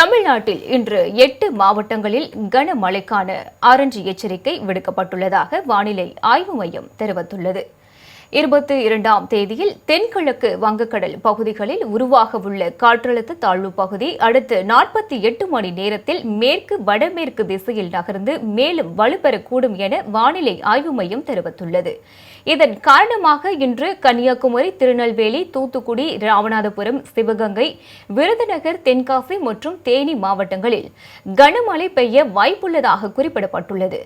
தமிழ்நாட்டில் இன்று எட்டு மாவட்டங்களில் கனமழைக்கான ஆரஞ்சு எச்சரிக்கை விடுக்கப்பட்டுள்ளதாக வானிலை ஆய்வு மையம் தெரிவித்துள்ளது. இருபத்தி இரண்டாம் தேதியில் தென்கிழக்கு வங்கக்கடல் பகுதிகளில் உருவாகவுள்ள காற்றழுத்த தாழ்வு பகுதி அடுத்து நாற்பத்தி எட்டு மணி நேரத்தில் மேற்கு வடமேற்கு திசையில் நகர்ந்து மேலும் வலுப்பெறக்கூடும் என வானிலை ஆய்வு மையம் தெரிவித்துள்ளது. இதன் காரணமாக இன்று கன்னியாகுமரி திருநெல்வேலி தூத்துக்குடி ராமநாதபுரம் சிவகங்கை விருதுநகர் தென்காசி மற்றும் தேனி மாவட்டங்களில் கனமழை பெய்ய வாய்ப்புள்ளதாக குறிப்பிடப்பட்டுள்ளது.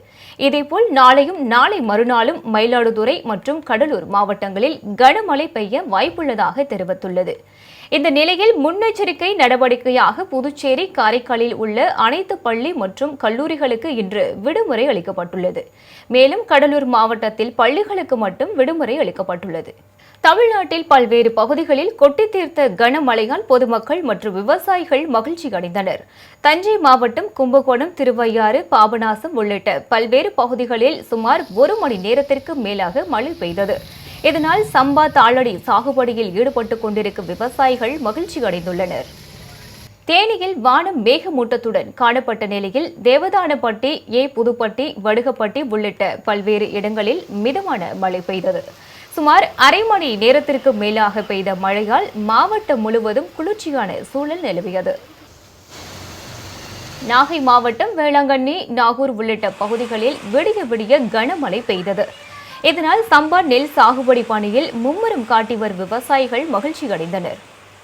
இதேபோல் நாளையும் நாளை மறுநாளும் மயிலாடுதுறை மற்றும் கடலூர் மாவட்டங்களில் கனமழை பெய்ய வாய்ப்புள்ளதாக தெரிவித்துள்ளது. இந்த நிலையில் முன்னெச்சரிக்கை நடவடிக்கையாக புதுச்சேரி காரைக்காலில் உள்ள அனைத்து பள்ளி மற்றும் கல்லூரிகளுக்கு இன்று விடுமுறை அளிக்கப்பட்டுள்ளது. மேலும் கடலூர் மாவட்டத்தில் பள்ளிகளுக்கு மட்டும் விடுமுறை அளிக்கப்பட்டுள்ளது. தமிழ்நாட்டில் பல்வேறு பகுதிகளில் கொட்டி தீர்த்த கனமழையால் பொதுமக்கள் மற்றும் விவசாயிகள் மகிழ்ச்சி அடைந்தனர். தஞ்சை மாவட்டம் கும்பகோணம் திருவையாறு பாபநாசம் உள்ளிட்ட பல்வேறு பகுதிகளில் சுமார் ஒரு மணி நேரத்திற்கு மேலாக மழை பெய்தது. இதனால் சம்பா தாளடி சாகுபடியில் ஈடுபட்டுக் கொண்டிருக்கும் விவசாயிகள் மகிழ்ச்சி அடைந்துள்ளனர். தேனியில் வானம் மேகமூட்டத்துடன் காணப்பட்ட நிலையில் தேவதானப்பட்டி ஏ புதுப்பட்டி வடுகப்பட்டி உள்ளிட்ட பல்வேறு இடங்களில் மிதமான மழை பெய்தது. சுமார் அரை மணி நேரத்திற்கு மேலாக பெய்த மழையால் மாவட்டம் முழுவதும் குளிர்ச்சியான சூழல் நிலவியது. நாகை மாவட்டம் வேளாங்கண்ணி நாகூர் உள்ளிட்ட பகுதிகளில் விடிய விடிய கனமழை பெய்தது. இதனால் சம்பா நெல் சாகுபடி பணியில் மும்முரம் காட்டி வரும் விவசாயிகள் மகிழ்ச்சி அடைந்தனர்